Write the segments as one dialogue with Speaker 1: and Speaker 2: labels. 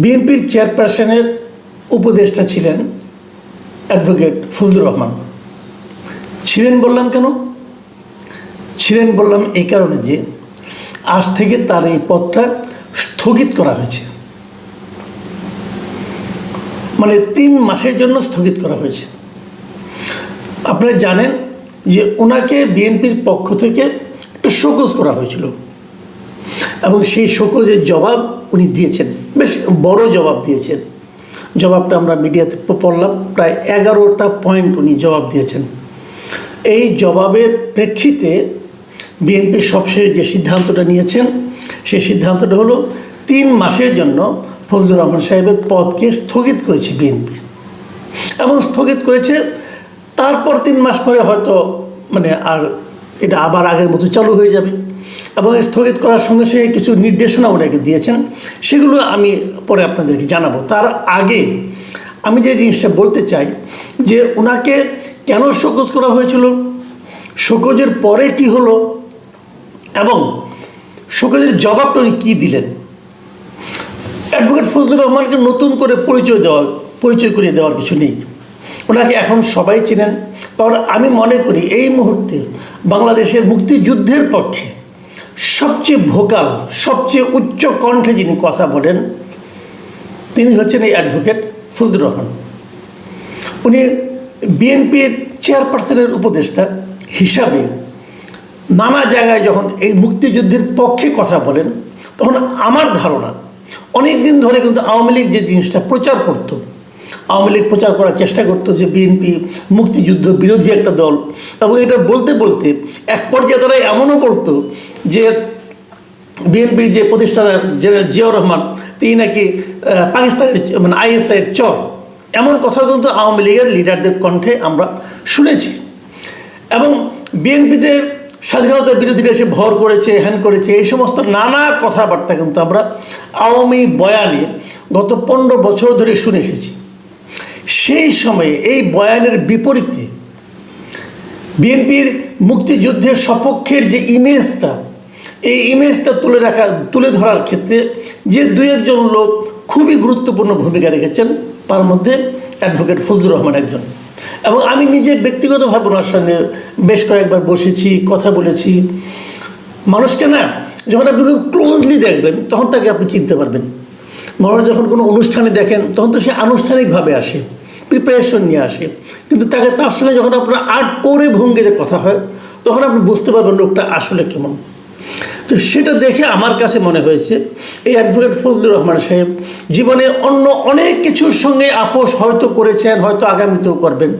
Speaker 1: বিএনপির চেয়ারপারসনের উপদেষ্টা ছিলেন অ্যাডভোকেট ফজলুর রহমান। ছিলেন বললাম কেন? ছিলেন বললাম এই কারণে যে আজ থেকে তার এই পদটা স্থগিত করা হয়েছে। মানে তিন মাসের জন্য স্থগিত করা হয়েছে। আপনারা জানেন যে ওনাকে বিএনপির পক্ষ থেকে একটা শোকজ করা হয়েছিল। এবং সেই শোকজের জবাব উনি দিয়েছেন। বেশ বড় জবাব দিয়েছেন। জবাবটা আমরা মিডিয়াতে পড়লাম, প্রায় এগারোটা পয়েন্ট উনি জবাব দিয়েছেন। এই জবাবের প্রেক্ষিতে বিএনপি সবশেষ যে সিদ্ধান্তটা নিয়েছেন, সেই সিদ্ধান্তটা হলো তিন মাসের জন্য ফজলুর রহমান সাহেবের পদকে স্থগিত করেছে বিএনপি। এবং স্থগিত করেছে, তারপর তিন মাস পরে হয়তো মানে আর এটা আবার আগের মতো চালু হয়ে যাবে। এবং স্থগিত করার সঙ্গে সঙ্গে কিছু নির্দেশনা ওনাকে দিয়েছেন। সেগুলো আমি পরে আপনাদেরকে জানাব। তার আগে আমি যে জিনিসটা বলতে চাই, যে ওনাকে কেন শোকজ করা হয়েছিল? শোকজের পরে কি হলো? এবং শোকজের জবাবটা উনি কী দিলেন? অ্যাডভোকেট ফজলুর রহমানকে নতুন করে পরিচয় দেওয়ার পরিচয় করিয়ে দেওয়ার কিছু নেই। ওনাকে এখন সবাই চেনেন। কারণ আমি মনে করি, এই মুহূর্তে বাংলাদেশের মুক্তিযুদ্ধের পক্ষে সবচেয়ে ভোকাল, সবচেয়ে উচ্চ কণ্ঠে যিনি কথা বলেন, তিনি হচ্ছেন এই অ্যাডভোকেট ফজলুর রহমান। উনি বিএনপির চেয়ারপারসনের উপদেষ্টা হিসাবে নানা জায়গায় যখন এই মুক্তিযুদ্ধের পক্ষে কথা বলেন, তখন আমার ধারণা অনেক দিন ধরে কিন্তু আওয়ামী লীগ যে জিনিসটা প্রচার করতো আওয়ামী লীগ প্রচার করার চেষ্টা করতো যে বিএনপি মুক্তিযুদ্ধ বিরোধী একটা দল। এবং এটা বলতে বলতে এক পর্যায়ে তারা এমনও বলতো যে বিএনপির যে প্রতিষ্ঠাতা জেনারেল জিয়াউর রহমান, তিনি নাকি পাকিস্তানের মানে আইএসআইয়ের চর। এমন কথা কিন্তু আওয়ামী লীগের লিডারদের কণ্ঠে আমরা শুনেছি। এবং বিএনপিতে স্বাধীনতা বিরোধীরা এসে ভর করেছে হ্যান করেছে, এই সমস্ত নানা কথাবার্তা কিন্তু আমরা আওয়ামী বয়ানে গত পনেরো বছর ধরে শুনে এসেছি। সেই সময়ে এই বয়ানের বিপরীতে বিএনপির মুক্তিযুদ্ধের সপক্ষের যে ইমেজটা, এই ইমেজটা তুলে রাখা, তুলে ধরার ক্ষেত্রে যে দু একজন লোক খুবই গুরুত্বপূর্ণ ভূমিকা রেখেছেন, তার মধ্যে অ্যাডভোকেট ফজলুর রহমান একজন। এবং আমি নিজে ব্যক্তিগতভাবে ওনার সঙ্গে বেশ কয়েকবার বসেছি, কথা বলেছি। মানুষকে না, যখন আপনি খুব ক্লোজলি দেখবেন, তখন তাকে আপনি চিনতে পারবেন। মানুষ যখন কোনো অনুষ্ঠানে দেখেন, তখন তো সে আনুষ্ঠানিকভাবে আসে। প্রিপারেশন নিয়ে আসে। কিন্তু তাকে তার সঙ্গে যখন আপনার আর্ট পরে ভঙ্গিতে কথা হয়, তখন আপনি বুঝতে পারবেন লোকটা আসলে কেমন। তো সেটা দেখে আমার কাছে মনে হয়েছে, এই অ্যাডভোকেট ফজলুর রহমান সাহেব জীবনে অন্য অনেক কিছুর সঙ্গে আপোষ হয়তো করেছেন, হয়তো আগামীতেও করবেন।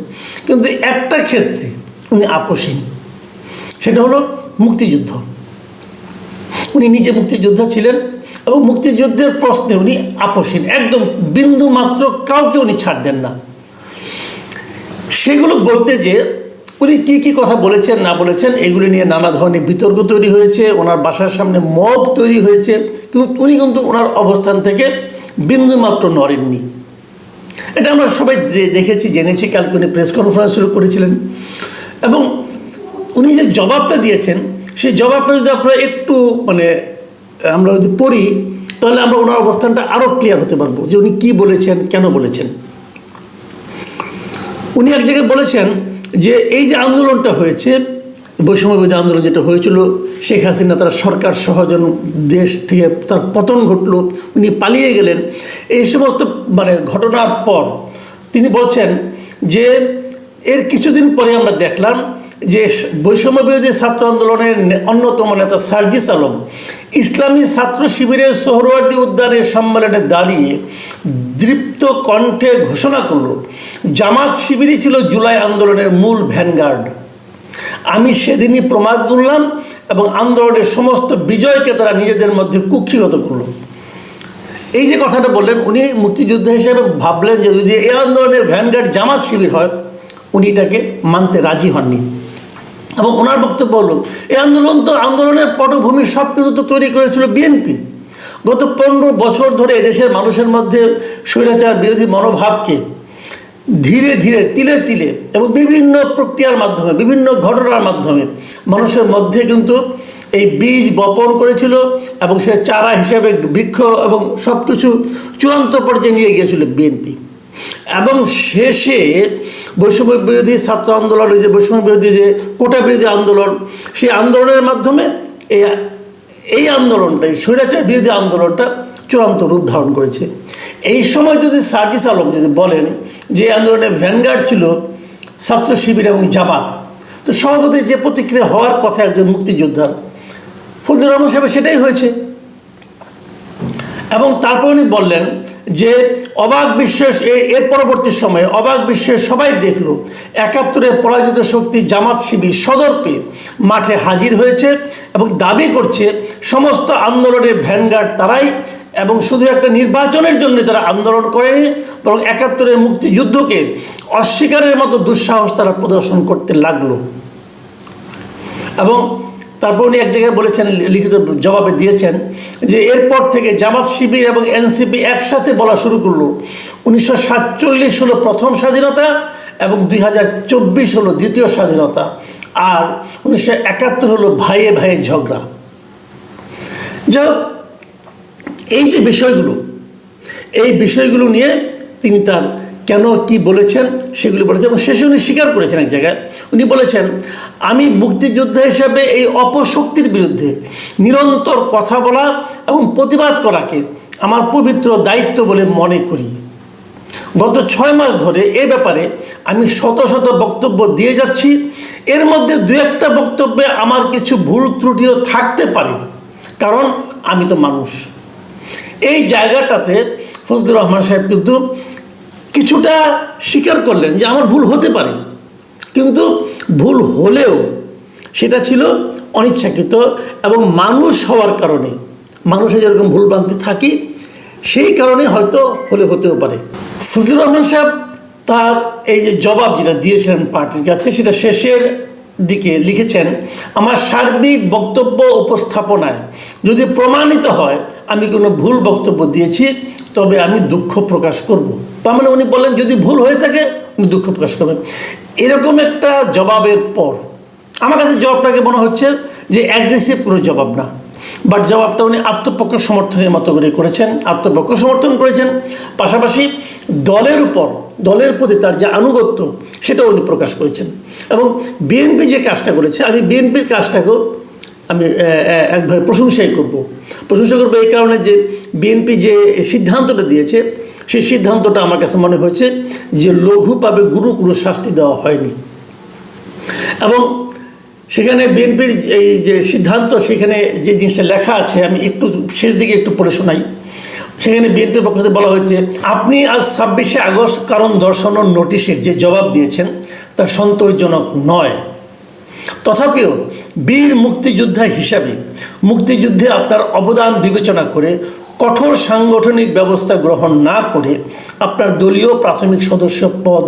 Speaker 1: কিন্তু একটা ক্ষেত্রে উনি আপোষহীন, সেটা হলো মুক্তিযুদ্ধ। উনি নিজে মুক্তিযোদ্ধা ছিলেন এবং মুক্তিযুদ্ধের প্রশ্নে উনি আপোষহীন, একদম বিন্দু মাত্র কাউকে উনি ছাড় দেন না। সেগুলো বলতে যে উনি কী কী কথা বলেছেন, না বলেছেন, এগুলি নিয়ে নানা ধরনের বিতর্ক তৈরি হয়েছে, ওনার বাসার সামনে মব তৈরি হয়েছে, কিন্তু উনি কিন্তু ওনার অবস্থান থেকে বিন্দুমাত্র নড়েননি। এটা আমরা সবাই দেখেছি, জেনেছি, কালকে উনি প্রেস কনফারেন্স শুরু করেছিলেন। এবং উনি যে জবাবটা দিয়েছেন, সেই জবাবটা যদি আপনারা একটু মানে আমরা যদি পড়ি, তাহলে আমরা ওনার অবস্থানটা আরও ক্লিয়ার হতে পারব যে উনি কী বলেছেন, কেন বলেছেন। উনি এক জায়গায় বলেছেন যে এই যে আন্দোলনটা হয়েছে, বৈষম্যবিরোধী আন্দোলন যেটা হয়েছিল, শেখ হাসিনা তার সরকার সহজন দেশ থেকে তার পতন ঘটল, উনি পালিয়ে গেলেন। এই সমস্ত মানে ঘটনার পর তিনি বলছেন যে এর কিছুদিন পরে আমরা দেখলাম যে বৈষম্য বিরোধী ছাত্র আন্দোলনের অন্যতম নেতা সার্জিস আলম ইসলামী ছাত্র শিবিরের সোহরওয়ার্দী উদ্যানের সম্মেলনে দাঁড়িয়ে দৃপ্ত কণ্ঠে ঘোষণা করল, জামাত শিবিরই ছিল জুলাই আন্দোলনের মূল ভ্যানগার্ড। আমি সেদিনই প্রমাদ গুনলাম এবং আন্দোলনের সমস্ত বিজয়কে তারা নিজেদের মধ্যে কুক্ষিগত করল। এই যে কথাটা বললেন, উনি মুক্তিযোদ্ধা হিসেবে ভাবলেন যে যদি এই আন্দোলনের ভ্যানগার্ড জামাত শিবির হয়, উনি এটাকে মানতে রাজি হননি। এবং ওনার বক্তব্য হলো, এই আন্দোলন তো, আন্দোলনের পটভূমি সব কিছু তো তৈরি করেছিল বিএনপি গত পনেরো বছর ধরে এদেশের মানুষের মধ্যে স্বৈরাচার বিরোধী মনোভাবকে ধীরে ধীরে, তিলে তিলে এবং বিভিন্ন প্রক্রিয়ার মাধ্যমে, বিভিন্ন ঘটনার মাধ্যমে মানুষের মধ্যে কিন্তু এই বীজ বপন করেছিল এবং সে চারা হিসেবে বৃক্ষ এবং সব কিছু চূড়ান্ত পর্যায়ে নিয়ে গিয়েছিল বিএনপি এবং শেষে বৈষম্য বিরোধী ছাত্র আন্দোলন ওই যে বৈষম্য বিরোধী যে কোটা বিরোধী আন্দোলন, সেই আন্দোলনের মাধ্যমে এই এই আন্দোলনটাই স্বৈরাচার বিরোধী আন্দোলনটা চূড়ান্ত রূপ ধারণ করেছে। এই সময় যদি সার্জিস আলম যদি বলেন যে আন্দোলনের ভ্যানগার্ড ছিল ছাত্র শিবির এবং জামাত, তো সভাপতি যে প্রতিক্রিয়া হওয়ার কথা একজন মুক্তিযোদ্ধার, ফজলুর রহমান সাহেব সেটাই হয়েছে। এবং তারপর উনি বললেন যে অবাক বিশ্বের এর পরবর্তী সময়ে অবাক বিশ্বের সবাই দেখল। একাত্তরে পরাজিত শক্তি জামাত শিবির সদর্পে মাঠে হাজির হয়েছে এবং দাবি করছে সমস্ত আন্দোলনের ভ্যানগার্ড তারাই এবং শুধু একটা নির্বাচনের জন্য তারা আন্দোলন করেনি, বরং একাত্তরের মুক্তিযুদ্ধকে অস্বীকারের মতো দুঃসাহস তারা প্রদর্শন করতে লাগল। এবং তারপর উনি এক জায়গায় বলেছেন, লিখিত জবাবে দিয়েছেন যে এরপর থেকে জামাত, শিবির এবং এনসিপি একসাথে বলা শুরু করল। উনিশশো সাতচল্লিশ হলো প্রথম স্বাধীনতা এবং দুই হাজার চব্বিশ হলো দ্বিতীয় স্বাধীনতা। আর উনিশশো একাত্তর হলো ভাইয়ে ভাইয়ে ঝগড়া। যাই এই যে বিষয়গুলো, এই বিষয়গুলো নিয়ে তিনি তার কেন, কি বলেছেন সেগুলি বলেছেন এবং শেষে উনি স্বীকার করেছেন এক জায়গায় উনি বলেছেন, আমি মুক্তিযোদ্ধা হিসেবে এই অপশক্তির বিরুদ্ধে নিরন্তর কথা বলা এবং প্রতিবাদ করাকে আমার পবিত্র দায়িত্ব বলে মনে করি। গত ছয় মাস ধরে এ ব্যাপারে আমি শত শত বক্তব্য দিয়ে যাচ্ছি। এর মধ্যে দু একটা বক্তব্যে আমার কিছু ভুল ত্রুটিও থাকতে পারে, কারণ আমি তো মানুষ। এই জায়গাটাতে ফজলুর রহমান সাহেব কিন্তু কিছুটা স্বীকার করলেন যে আমার ভুল হতে পারে। কিন্তু ভুল হলেও সেটা ছিল অনিচ্ছাকৃত এবং মানুষ হওয়ার কারণে। মানুষের যেরকম ভুলভ্রান্তি থাকি, সেই কারণে হয়তো হলে হতেও পারে। ফজলুর রহমান সাহেব তার এই যে জবাব যেটা দিয়েছিলেন পার্টির কাছে, সেটা শেষের দিকে লিখেছেন, আমার সার্বিক বক্তব্য উপস্থাপনায় যদি প্রমাণিত হয় আমি কোনো ভুল বক্তব্য দিয়েছি, তবে আমি দুঃখ প্রকাশ করব। তার মানে উনি বললেন, যদি ভুল হয়ে থাকে দুঃখ প্রকাশ করবেন। এরকম একটা জবাবের পর, আমার কাছে জবাবটাকে মনে হচ্ছে যে অ্যাগ্রেসিভ কোনো জবাব না। বাট জবাবটা উনি আত্মপক্ষ সমর্থনের মতো করে করেছেন, আত্মপক্ষ সমর্থন করেছেন। পাশাপাশি দলের উপর, দলের প্রতি তার যে আনুগত্য, সেটাও উনি প্রকাশ করেছেন। এবং বিএনপি যে কাজটা করেছে, আমি বিএনপির কাজটাকেও আমি একভাবে প্রশংসাই করব। প্রশংসা করব এই কারণে যে বিএনপি যে সিদ্ধান্তটা দিয়েছে সেই সিদ্ধান্তটা আমার কাছে মনে হয়েছে যে লঘুভাবে গুরু, কোনো শাস্তি দেওয়া হয়নি। এবং সেখানে বিএনপির এই যে সিদ্ধান্ত, সেখানে যে জিনিসটা লেখা আছে, আমি একটু শেষ দিকে একটু পড়ে শোনাই। সেখানে বিএনপির পক্ষ থেকে বলা হয়েছে, আপনি আজ ছাব্বিশে আগস্ট কারণ দর্শন ও নোটিশের যে জবাব দিয়েছেন, তা সন্তোষজনক নয়। তথাপিও বীর মুক্তিযোদ্ধা হিসাবে মুক্তিযুদ্ধে আপনার অবদান বিবেচনা করে কঠোর সাংগঠনিক ব্যবস্থা গ্রহণ না করে আপনার দলীয় প্রাথমিক সদস্য পদ